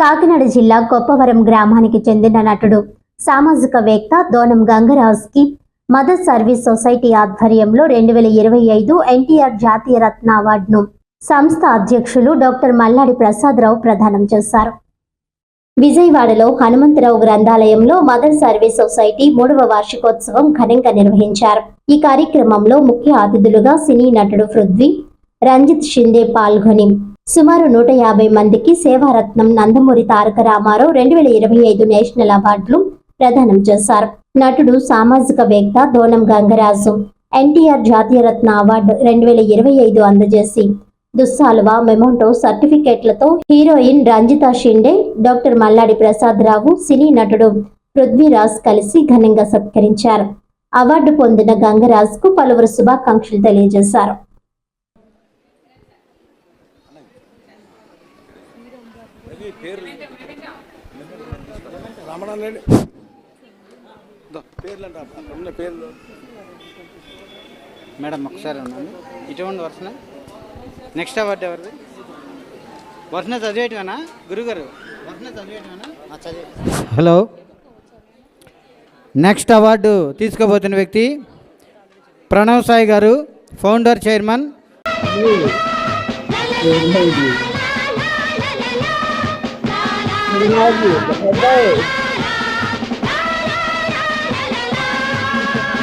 కాకినాడ జిల్లా కొప్పవరం గ్రామానికి చెందిన నటుడు సామాజికవేత్త దోనం గంగరాజ్కి మదర్ సర్వీస్ సొసైటీ ఆధ్వర్యంలో రెండు వేల ఇరవై ఐదు ఎన్టీఆర్ జాతీయ రత్న అవార్డును సంస్థ అధ్యక్షులు డాక్టర్ మల్లాడి ప్రసాదరావు ప్రదానం చేశారు. విజయవాడలో హనుమంతరావు గ్రంథాలయంలో మదర్ సర్వీస్ సొసైటీ మూడవ వార్షికోత్సవం ఘనంగా నిర్వహించారు. ఈ కార్యక్రమంలో ముఖ్య అతిథులుగా సినీ నటుడు పృథ్వీ రంజిత్ షిందే పాల్గొని సుమారు నూట యాభై మందికి సేవారత్నం నందమూరి తారక రామారావు రెండు వేల ఇరవై ఐదు నేషనల్ అవార్డులు ప్రదానం చేశారు. నటుడు సామాజిక వేత్త దోనం గంగరాజు ఎన్టీఆర్ జాతీయ రత్న అవార్డు రెండు వేల ఇరవై ఐదు అందజేసి దుస్సాలువా memento సర్టిఫికేట్లతో heroine Ranjitha Shinde doctor Malladi Prasad Rao cine నటుడు పృథ్వీరాజ్ కలిసి ఘనంగా సత్కరించారు. అవార్డు పొందిన గంగరాజ్కు పలువురు శుభాకాంక్షలు తెలియజేశారు. రమణాలండి పేర్లు అంటే ఉన్న పేర్లు. మేడం ఒకసారి ఉండండి ఇటువంటి వర్షన నెక్స్ట్ అవార్డు ఎవరిది? వర్షన చదివేటివేనా? గురుగారు వర్షన చదివేటివేనా? చదివే. హలో నెక్స్ట్ అవార్డు తీసుకోబోతున్న వ్యక్తి ప్రణవ్ సాయి గారు founder chairman minha vida. É pra ele.